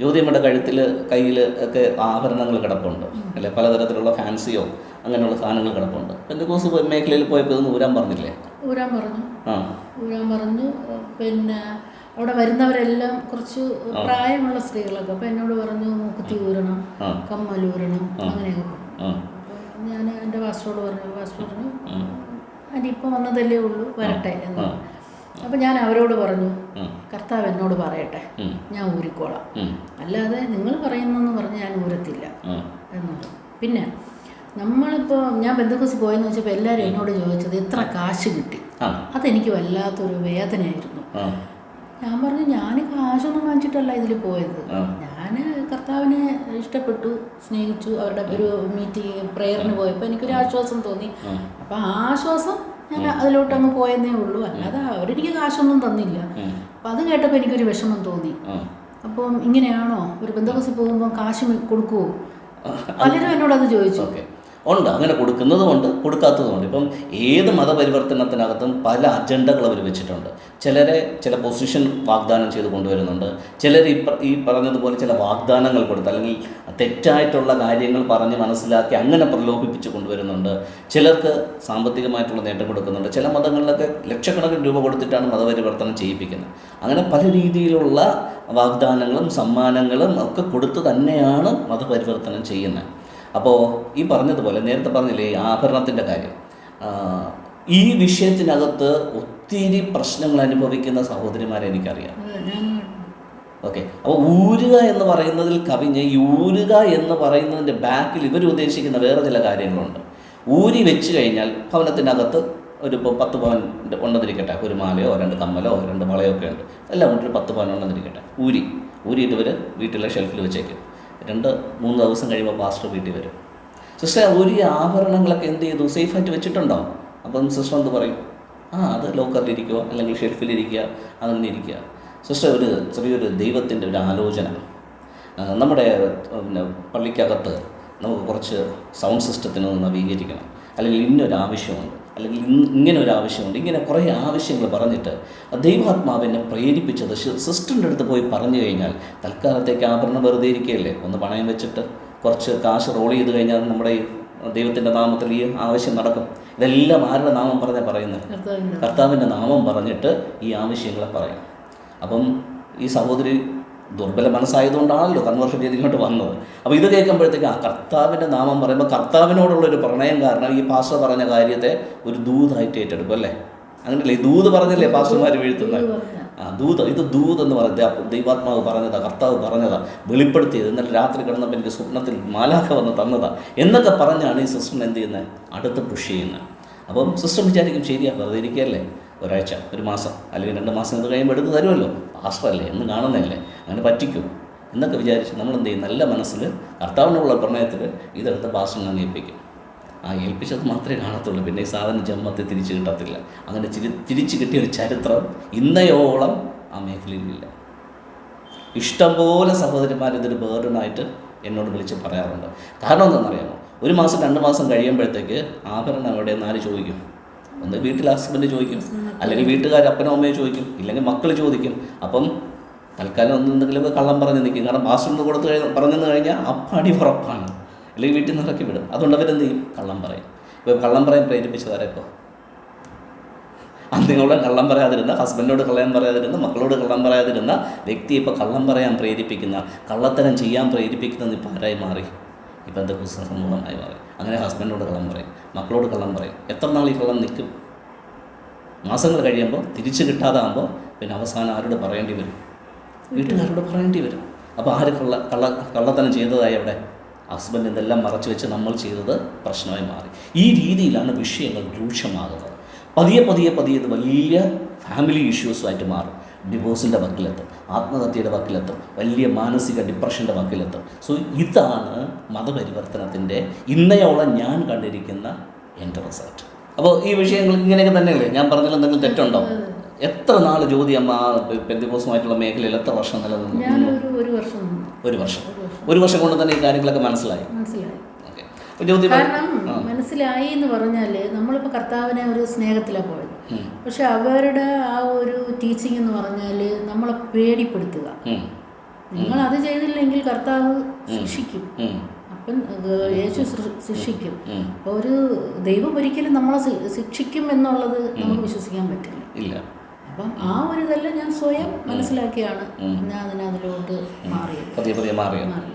ജ്യോതിയമ്മയുടെ കഴുത്തിൽ കയ്യിൽ ഒക്കെ ആഭരണങ്ങൾ കിടപ്പുണ്ട്. അല്ലെ? പലതരത്തിലുള്ള ഫാൻസിയോ അങ്ങനെയുള്ള സാധനങ്ങൾ കിടപ്പുണ്ട്. പെന്തക്കോസ് മേഖലയിൽ പോയപ്പോൾ ഇതൊന്നും ഊരാൻ പറഞ്ഞില്ലേ? ഊരാൻ പറഞ്ഞു. ആ. ഊരാൻ പറഞ്ഞു. പിന്നെ അവിടെ വരുന്നവരെല്ലാം കുറച്ച് പ്രായമുള്ള സ്ത്രീകളൊക്കെ. അപ്പം എന്നോട് പറഞ്ഞു മൂക്കുത്തി ഊരണം കമ്മലൂരണം കമ്മൽ ഊരണം അങ്ങനെയൊക്കെ. ഞാൻ എന്റെ പാസ്റ്ററോട് പറഞ്ഞു പാസ്റ്റർ പറഞ്ഞു അതിപ്പോൾ വന്നതല്ലേ ഉള്ളൂ വരട്ടെ എന്ന്. അപ്പം ഞാൻ അവരോട് പറഞ്ഞു. കർത്താവ് എന്നോട് പറയട്ടെ. ഞാൻ ഊരിക്കോളാം. അല്ലാതെ നിങ്ങൾ പറയുന്നെന്ന് പറഞ്ഞ് ഞാൻ ഊരത്തില്ല. എന്നുള്ളത് പിന്നെ നമ്മളിപ്പോൾ ഞാൻ ബന്ധുക്കസ് പോയെന്ന് വെച്ചപ്പോൾ എല്ലാവരും എന്നോട് ചോദിച്ചത് എത്ര കാശ് കിട്ടി? അതെനിക്ക് വല്ലാത്തൊരു വേദനയായിരുന്നു. ഞാൻ പറഞ്ഞു ഞാൻ കാശൊന്നും വാങ്ങിച്ചിട്ടല്ല ഇതിൽ പോയത്. ഞാൻ കർത്താവിനെ ഇഷ്ടപ്പെട്ടു സ്നേഹിച്ചു അവരുടെ ഒരു മീറ്റിംഗ് പ്രേയറിന് പോയപ്പോൾ എനിക്കൊരു ആശ്വാസം തോന്നി. അപ്പം ആ ആശ്വാസം ഞാൻ അതിലോട്ടങ്ങ് പോയെന്നേ ഉള്ളൂ. അല്ലാതെ അവരെനിക്ക് കാശൊന്നും തന്നില്ല. അപ്പം അത് കേട്ടപ്പോൾ എനിക്കൊരു വിഷമം തോന്നി. അപ്പം ഇങ്ങനെയാണോ? ഒരു ബന്ധുക്കോസിൽ പോകുമ്പോൾ കാശ് കൊടുക്കുമോ കൊടുക്കുവോ പലരും എന്നോട് അത് ചോദിച്ചു. ഓക്കെ. ഉണ്ട്. അങ്ങനെ കൊടുക്കുന്നതുമുണ്ട് കൊടുക്കാത്തതുമുണ്ട് ഇപ്പം ഏത് മതപരിവർത്തനത്തിനകത്തും പല അജണ്ടകൾ അവർ വെച്ചിട്ടുണ്ട്. ചിലരെ ചില പൊസിഷൻ വാഗ്ദാനം ചെയ്ത് കൊണ്ടുവരുന്നുണ്ട്. ചിലർ ഈ ഈ പറഞ്ഞതുപോലെ ചില വാഗ്ദാനങ്ങൾ കൊടുത്ത് അല്ലെങ്കിൽ തെറ്റായിട്ടുള്ള കാര്യങ്ങൾ പറഞ്ഞ് മനസ്സിലാക്കി അങ്ങനെ പ്രലോഭിപ്പിച്ച് കൊണ്ടുവരുന്നുണ്ട്. ചിലർക്ക് സാമ്പത്തികമായിട്ടുള്ള നേട്ടം കൊടുക്കുന്നുണ്ട്. ചില മതങ്ങളിലൊക്കെ ലക്ഷക്കണക്കിന് രൂപ കൊടുത്തിട്ടാണ് മതപരിവർത്തനം ചെയ്യിപ്പിക്കുന്നത്. അങ്ങനെ പല രീതിയിലുള്ള വാഗ്ദാനങ്ങളും സമ്മാനങ്ങളും ഒക്കെ കൊടുത്ത് തന്നെയാണ് മതപരിവർത്തനം ചെയ്യുന്നത്. അപ്പോൾ ഈ പറഞ്ഞതുപോലെ നേരത്തെ പറഞ്ഞില്ലേ ഈ ആഭരണത്തിന്റെ കാര്യം. ഈ വിഷയത്തിനകത്ത് ഒത്തിരി പ്രശ്നങ്ങൾ അനുഭവിക്കുന്ന സഹോദരിമാരെ എനിക്കറിയാം. ഓക്കെ. അപ്പോൾ ഊരുക എന്ന് പറയുന്നതിൽ കവിഞ്ഞ് ഈ ഊരുക എന്ന് പറയുന്നതിന്റെ ബാക്കിൽ ഇവർ ഉദ്ദേശിക്കുന്ന വേറെ ചില കാര്യങ്ങളുണ്ട്. ഊരി വെച്ച് കഴിഞ്ഞാൽ ഭവനത്തിനകത്ത് ഒരു പത്ത് പവൻ ഉണ്ടെന്നിരിക്കട്ടെ. ഒരു മാലയോ രണ്ട് കമ്മലോ രണ്ട് വളയോ ഒക്കെ ഉണ്ട്. എല്ലാം ഒരു പത്ത് പവൻ ഉണ്ടെന്നിരിക്കട്ടെ. ഊരി. ഊരിയിട്ട് ഇവർ വീട്ടിലെ ഷെൽഫിൽ വെച്ചേക്കും. രണ്ട് മൂന്ന് ദിവസം കഴിയുമ്പോൾ പാസ്റ്റർ വീട്ടിൽ വരും. സിസ്റ്റർ ഒരു ആഭരണങ്ങളൊക്കെ എന്ത് ചെയ്തു? സേഫായിട്ട് വെച്ചിട്ടുണ്ടോ? അപ്പം സിസ്റ്റർ എന്ത് പറയും ആ അത് ലോക്കറിലിരിക്കുക അല്ലെങ്കിൽ ഷെൽഫിലിരിക്കുക അങ്ങനെ ഇരിക്കുക. സിസ്റ്റർ ഒരു ചെറിയൊരു ദൈവത്തിന്റെ ഒരു ആലോചന. നമ്മുടെ പിന്നെ പള്ളിക്കകത്ത് നമുക്ക് കുറച്ച് സൗണ്ട് സിസ്റ്റത്തിന് ഒന്ന് നവീകരിക്കണം. അല്ലെങ്കിൽ ഇന്നൊരു ആവശ്യമുണ്ട് അല്ലെങ്കിൽ ഇങ്ങനെ ഒരു ആവശ്യമുണ്ട് ഇങ്ങനെ കുറേ ആവശ്യങ്ങൾ പറഞ്ഞിട്ട് ദൈവാത്മാവിനെ പ്രേരിപ്പിച്ചത് സിസ്റ്ററിന്റെ അടുത്ത് പോയി പറഞ്ഞു കഴിഞ്ഞാൽ തൽക്കാലത്തേക്ക് ആഭരണം വെറുതെ ഇരിക്കുകയല്ലേ? ഒന്ന് പണയം വെച്ചിട്ട് കുറച്ച് കാശ് റോൾ ചെയ്ത് കഴിഞ്ഞാൽ നമ്മുടെ ഈ ദൈവത്തിന്റെ നാമത്തിൽ ഈ ആവശ്യം നടക്കും. ഇതെല്ലാം ആരുടെ നാമം പറഞ്ഞാൽ പറയുന്നത്? കർത്താവിന്റെ നാമം പറഞ്ഞിട്ട് ഈ ആവശ്യങ്ങളെ പറയാം. അപ്പം ഈ സഹോദരി ദുർബല മനസ്സായതുകൊണ്ടാണല്ലോ കൺവേർഷൻ ചെയ്ത് ഇങ്ങോട്ട് വന്നത്. അപ്പോൾ ഇത് കേൾക്കുമ്പോഴത്തേക്ക് ആ കർത്താവിന്റെ നാമം പറയുമ്പോൾ കർത്താവിനോടുള്ളൊരു പ്രണയം കാരണം ഈ പാസ്റ്റർ പറഞ്ഞ കാര്യത്തെ ഒരു ദൂതായിട്ട് ഏറ്റെടുക്കും അല്ലേ? അങ്ങനെയല്ലേ ഈ ദൂത് പറഞ്ഞല്ലേ പാസ്റ്റർമാർ വീഴ്ത്തുന്നത് ആ ദൂത്. ഇത് ദൂത് എന്ന് പറയുന്നത് ദൈവാത്മാവ് പറഞ്ഞതാ കർത്താവ് പറഞ്ഞതാ വെളിപ്പെടുത്തിയത്. ഇന്നലെ രാത്രി കിടന്നപ്പോൾ എനിക്ക് സ്വപ്നത്തിൽ മാലാഖ വന്ന് തന്നതാ. എന്നൊക്കെ പറഞ്ഞാണ് ഈ സിസ്റ്റം എന്ത് ചെയ്യുന്നത് അടുത്ത് പുഷ് ചെയ്യുന്നത് അപ്പം സിസ്റ്റം വിചാരിക്കും ശരിയാ വെറുതെ ഇരിക്കുകയല്ലേ? ഒരാഴ്ച ഒരു മാസം അല്ലെങ്കിൽ രണ്ട് മാസം ഇത് കഴിയുമ്പോൾ എടുത്ത് തരുമല്ലോ. പാസ്റ്ററല്ലേ എന്ന് കാണുന്നതല്ലേ. അങ്ങനെ പറ്റിക്കും. എന്നൊക്കെ വിചാരിച്ച് നമ്മൾ എന്ത് ചെയ്യും നല്ല മനസ്സിൽ കർത്താവിനുള്ള പ്രണയത്തിൽ ഇതെടുത്ത് പാസ്റ്ററിനെ അങ്ങ് ഏൽപ്പിക്കും. ആ ഏൽപ്പിച്ചത് മാത്രമേ കാണത്തുള്ളൂ. പിന്നെ ഈ സാധനം ജന്മത്തെ തിരിച്ചു കിട്ടത്തില്ല. അങ്ങനെ ചിരി തിരിച്ചു കിട്ടിയ ഒരു ചരിത്രം ഇന്നയോളം ആ മേഖലയിലില്ല ഇഷ്ടംപോലെ സഹോദരിമാർ ഇതൊരു ബേർഡനായിട്ട് എന്നോട് വിളിച്ച് പറയാറുണ്ട്. കാരണം എന്താണെന്നറിയാമോ? ഒരു മാസം രണ്ട് മാസം കഴിയുമ്പോഴത്തേക്ക് ആഭരണം അവിടെ നാല് ചോദിക്കും? ഒന്ന് വീട്ടിൽ ഹസ്ബൻഡ് ചോദിക്കും. അല്ലെങ്കിൽ വീട്ടുകാർ അപ്പനോ അമ്മയോ ചോദിക്കും. ഇല്ലെങ്കിൽ മക്കൾ ചോദിക്കും. അപ്പം തൽക്കാലം ഒന്നും എന്തെങ്കിലുമൊക്കെ കള്ളം പറഞ്ഞ് നിൽക്കും കാരണം ബാസ്റൂമിൽ ഒന്ന് കൊടുത്ത് കഴിഞ്ഞ് പറഞ്ഞെന്ന് കഴിഞ്ഞാൽ അപ്പാടി ഉറപ്പാണ്. അല്ലെങ്കിൽ വീട്ടിൽ നിന്ന് ഇറക്കി വിടും. അതുകൊണ്ട് അവരെന്ത് ചെയ്യും? കള്ളം പറയും. ഇപ്പോൾ കള്ളം പറയാൻ പ്രേരിപ്പിച്ചതാരെ ഇപ്പോൾ നിങ്ങളോട് കള്ളം പറയാതിരുന്ന ഹസ്ബൻഡോട് കള്ളം പറയാതിരുന്ന മക്കളോട് കള്ളം പറയാതിരുന്ന വ്യക്തി ഇപ്പോൾ കള്ളം പറയാൻ പ്രേരിപ്പിക്കുന്ന കള്ളത്തരം ചെയ്യാൻ പ്രേരിപ്പിക്കുന്നത് ഇപ്പോൾ ആരായി മാറി? ഇപ്പം എന്താ ക്രിസ്ത്യൻ സമൂഹമായി മാറി. അങ്ങനെ ഹസ്ബൻഡോട് കള്ളം പറയും. മക്കളോട് കള്ളം പറയും. എത്ര നാൾ ഈ കള്ളം നിൽക്കും? മാസങ്ങൾ കഴിയുമ്പോൾ തിരിച്ചു കിട്ടാതാകുമ്പോൾ പിന്നെ അവസാനം ആരോട് പറയേണ്ടി വരും? വീട്ടുകാരോട് പറയേണ്ടി വരും. അപ്പോൾ ആര് കള്ള കള്ള കള്ളത്തനം ചെയ്തതായി അവിടെ? ഹസ്ബൻഡ് ഇതെല്ലാം മറച്ചു വെച്ച് നമ്മൾ ചെയ്തത് പ്രശ്നമായി മാറി. ഈ രീതിയിലാണ് വിഷയങ്ങൾ രൂക്ഷമാകുന്നത്. പതിയെ പതിയെ പതിയെ ഇത് വലിയ ഫാമിലി ഇഷ്യൂസുമായിട്ട് മാറും. ഡിവോഴ്സിന്റെ വക്കിലെത്തും ആത്മഹത്യയുടെ വക്കിലെത്തും വലിയ മാനസിക ഡിപ്രഷന്റെ വക്കിലെത്തും. സോ ഇതാണ് മതപരിവർത്തനത്തിന്റെ ഇന്നയോളം ഞാൻ കണ്ടിരിക്കുന്ന എന്റെ റിസൾട്ട് അപ്പോൾ ഈ വിഷയങ്ങൾ ഇങ്ങനെയൊക്കെ തന്നെയല്ലേ? ഞാൻ പറഞ്ഞാലും എന്തെങ്കിലും തെറ്റുണ്ടോ? എത്ര നാൾ ജ്യോതി അമ്മ പെന്തിക്കോസുമായിട്ടുള്ള മേഖലയിൽ എത്ര വർഷം നിലനിന്നു? ഒരു വർഷം ഒരു വർഷം. ഒരു വർഷം. കൊണ്ട് തന്നെ ഈ കാര്യങ്ങളൊക്കെ മനസ്സിലായി. കാരണം മനസ്സിലായി എന്ന് പറഞ്ഞാൽ നമ്മളിപ്പോൾ കർത്താവിനെ ഒരു സ്നേഹത്തിലാണ് പോയത്. പക്ഷെ അവരുടെ ആ ഒരു ടീച്ചിങ് എന്ന് പറഞ്ഞാൽ നമ്മളെ പേടിപ്പെടുത്തുക. നിങ്ങൾ അത് ചെയ്തില്ലെങ്കിൽ കർത്താവ് ശിക്ഷിക്കും. അപ്പം യേശു ശിക്ഷിക്കും. അപ്പൊ അപ്പോൾ ഒരു ദൈവം ഒരിക്കലും നമ്മളെ ശിക്ഷിക്കും എന്നുള്ളത് നമുക്ക് വിശ്വസിക്കാൻ പറ്റില്ല. അപ്പം ആ ഒരു ഇതെല്ലാം ഞാൻ സ്വയം മനസ്സിലാക്കിയാണ് ഞാൻ അതിനകത്തിലോട്ട് മാറിയത്. പതിയെ പതിയെ മാറിയത്. മാറി.